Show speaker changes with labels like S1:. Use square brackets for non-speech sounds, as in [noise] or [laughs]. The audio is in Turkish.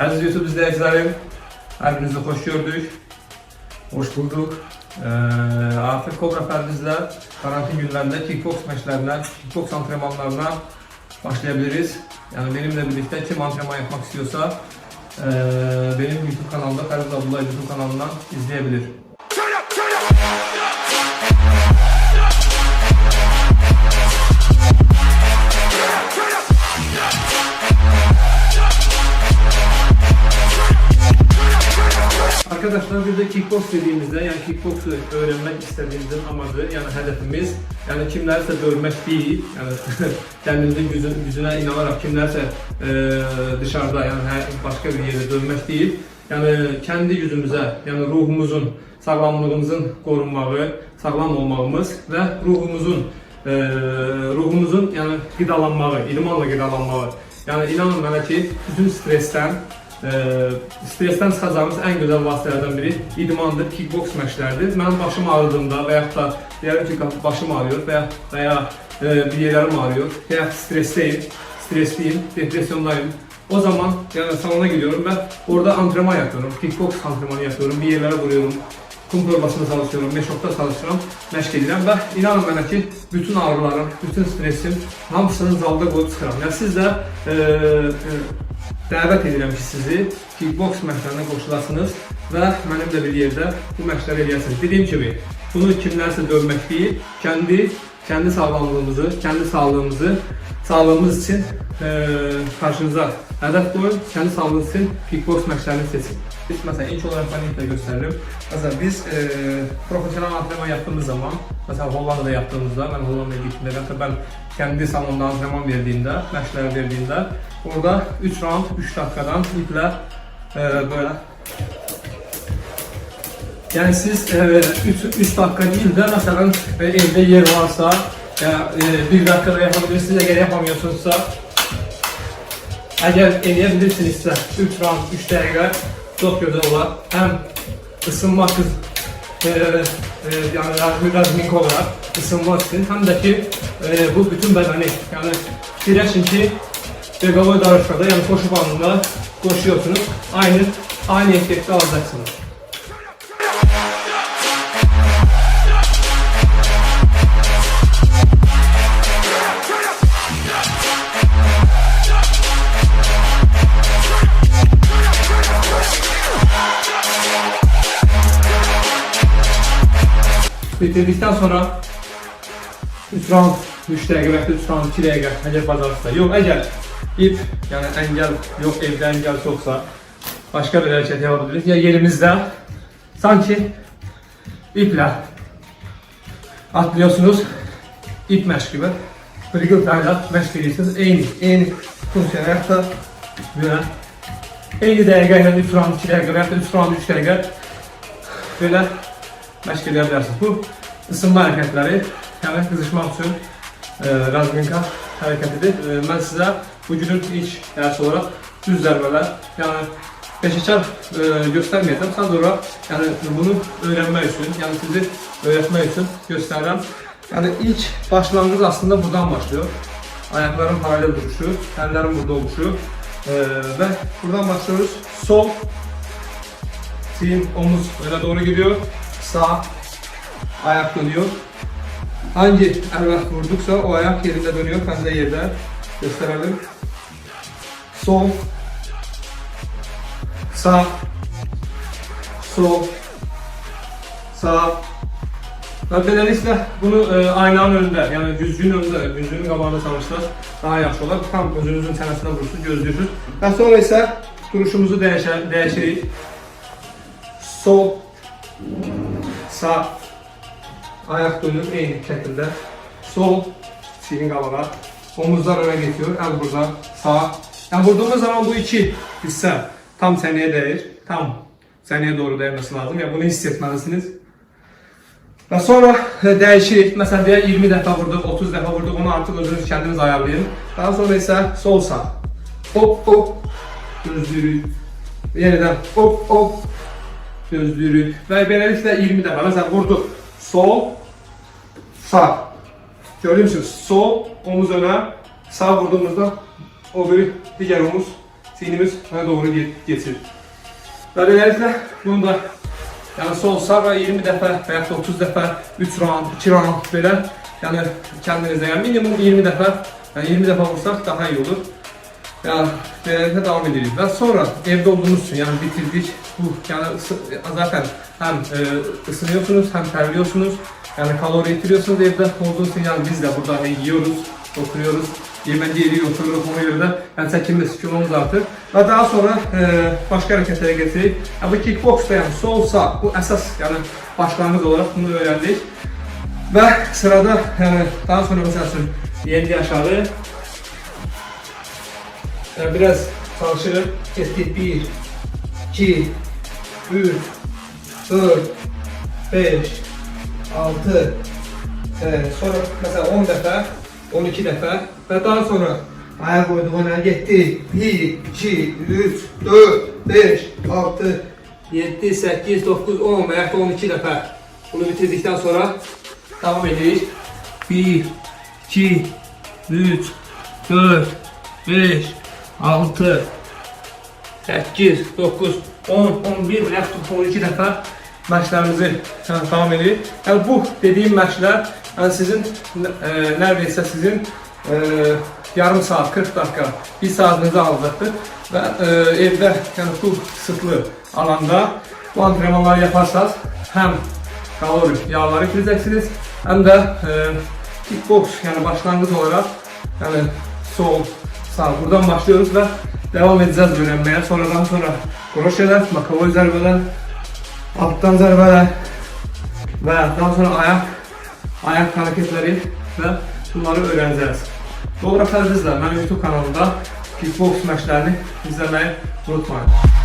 S1: Aziz YouTube izleyicilerim, hepinizi hoş gördük. Hoş bulduk. Ee, artık Kobra Perdiz'le karantin günlerinde kickbox maçlarına, kickbox antrenmanlarına başlayabiliriz. Yani benimle birlikte kim antrenman yapmak istiyorsa ee, benim YouTube kanalımda Ferdi Abdullah YouTube kanalından izleyebilir. Arkadaşlar bir de kickbox dediğimizde yani kickboxu öğrenmek istediğimizin amacı yani hedefimiz yani kimlerse dövmek değil yani [laughs] kendimizin gücün, gücüne inanarak kimlerse e, dışarıda yani her, başka bir yerde dövmek değil yani kendi yüzümüze yani ruhumuzun sağlamlığımızın korunmağı, sağlam olmağımız ve ruhumuzun e, ruhumuzun yani gıdalanmağı, idmanla gıdalanmağı. Yani inanın bana ki bütün stresten e, stresten çıxacağımız ən gözəl vasitələrdən biri idmandır, kickbox məşqləridir. Mənim başım ağrıdığında və yaxud da deyərəm ki, başım ağrıyor və ya, və ya e, bir yerlərim ağrıyor və ya stressdeyim, stressliyim, depresyondayım. O zaman yani salona gidiyorum ve orada antrenman yapıyorum, kickbox antrenmanı yapıyorum, bir yerlere vuruyorum, kum torbasında çalışıyorum, meşokta çalışıyorum, məşq edirəm və inanın mənə ki, bütün ağrılarım, bütün stresim hamısını zalda qoyub çıxıram. Yəni siz də e, e, dəvət edirəm ki, sizi kickbox məşqlərinə qoşulasınız və mənimlə bir yerdə bu məşqləri eləyəsiniz. Dediyim kimi, bunu kimlərsə dövmək deyil, kendi kendi sağlamlığımızı, kendi sağlığımızı, sağlığımız için e, karşınıza hedef koyun, kendi sağlığınız için kickbox məşqlərini seçin. Biz mesela ilk olarak ben ilk de gösterelim. Mesela biz e, profesyonel antrenman yaptığımız zaman, mesela Hollanda'da yaptığımızda, ben Hollanda'ya gittiğimde, hatta ben kendi salonda antrenman verdiğimde, məşqlər verdiğimde, orada 3 round, 3 dakikadan iple e, böyle yani siz 3 dakika değil de mesela e, evde yer varsa ya e, bir dakikada yapabilirsiniz eğer yapamıyorsunuzsa eğer eleyebilirsinizse 3 round 3 dakika çok güzel olur. Hem ısınma kız e, e, yani biraz mink olarak ısınmak için hem de ki e, bu bütün bedeni yani direşin ki Begovoy darışmada yani koşu bandında koşuyorsunuz. Aynı aynı efekti alacaksınız. Bitirdikten sonra 3 round 3 dəqiqə və ya 3 round 2 dəqiqə əgər bacarırsa. Yox, əgər ip, yəni əngəl yox, evdə əngəl çoxsa başqa bir hərəkət yapa bilirik. Ya yerimizdə sanki iplə atlıyorsunuz. ip məşq gibi. Brigiltayla məşq edirsiniz. Eyni, eyni funksiya hətta belə eyni dəqiqə ilə 3 round 2 dəqiqə və ya 3 round 3 dəqiqə belə məşq edə bilərsiniz. Bu ısınma hərəkətləri, yəni qızışmaq üçün e, razminka hərəkətidir. E, mən sizə bu günün ilk dərsi olaraq düz zərbələr, yəni peşəkar e, göstərməyəcəm. Sadəcə olaraq yəni bunu öyrənmək üçün, yəni sizi öyrətmək üçün göstərirəm. Yəni ilk başlanğıc aslında buradan başlıyor. Ayakların paralel duruşu, əllərin burada oluşu e, və buradan başlıyoruz. Sol, Sin, omuz öne doğru gidiyor. Sağ, ayak dönüyor. Hangi ayak vurduksa o ayak yerinde dönüyor. Ben de yerde gösterelim. Sol, sağ, sol, sağ. Beləliklə bunu e, aynanın önündə, yəni güzgünün önündə, güzgünün qabağında çalışsanız daha yaxşı olar. Tam özünüzün çənəsinə vurursunuz, gözləyirsiniz. Və sonra isə duruşumuzu dəyişə, dəyişirik. Sol, sağ, ayak dönür aynı şekilde. Sol, çiğin qabağa, omuzlar öne geçiyor, el burada, sağ. Yani vurduğumuz zaman bu iki hisse tam seneye değir, tam seneye doğru değmesi lazım. Yani bunu hissetmelisiniz. Ve sonra e, değişir. Mesela diye 20 defa vurduk, 30 defa vurduk. Onu artık özünüz kendiniz ayarlayın. Daha sonra ise sol sağ. Hop hop. Gözlüğü. Yeniden hop hop. Gözlüğü. Ve böylelikle 20 defa. Mesela vurduk. Sol. Sağ. Gördüğünüz gibi sol omuz öne. Sağ vurduğumuzda o bir diğer omuz çiynimiz öne doğru ge- geçir. Ve beləliklə bunu da yəni sol sağ və 20 dəfə və yaxud da 30 dəfə 3 round, 2 round belə yəni kəndinizdə yəni minimum 20 dəfə yəni 20 dəfə vursaq daha iyi olur. Yani beləliklə davam edirik. Və sonra evdə olduğunuz üçün yəni bitirdik. Bu yəni ısı- zaten hem e, ısınıyorsunuz hem terliyorsunuz. Yani kalori yitiriyorsunuz evde olduğunuz için yani biz de burada hani yiyoruz, oturuyoruz. Yemek yeri oturuyoruz ona göre yani çekilmesi kilomuz artır. Ve daha sonra e, başka hareketlere geçerik. Yani bu kickboxda yani sol sağ bu esas yani başlangıç olarak bunu öğrendik. Ve sırada yani daha sonra mesela yendi aşağı yani biraz çalışırım. Ettik 1, 2, 3, 4, 5, 6, e, sonra mesela 10 defa, 12 defa ve daha sonra ayağa koyduğuna yetti. 1, 2, 3, 4, 5, 6, 7, 8, 9, 10 veya da 12 defa. Bunu bitirdikten sonra devam edirik. 1, 2, 3, 4, 5, 6, 8, 9, 10, 11 ve yaxud 12 dəfə məşqlərimizi yəni, davam edirik. Yəni bu dediyim məşqlər yəni sizin e, neredeyse sizin e, yarım saat, 40 dakika, 1 saatinizi alacaqdır və e, evdə yəni bu kısıtlı alanda bu antrenmanları yaparsanız həm kalori yağları itirəcəksiniz, həm də e, kickbox yəni başlanğıc olaraq yəni sol, sağ buradan başlıyoruz ve devam edeceğiz öğrenmeye. Sonradan sonra kroşeler, makavoy zərbələr, alttan zərbələr ve daha sonra ayak ayak hareketleri ve bunları öğreneceğiz. Doğru bizlə mənim YouTube kanalımda kickbox məşqlərini izləməyi unutmayın.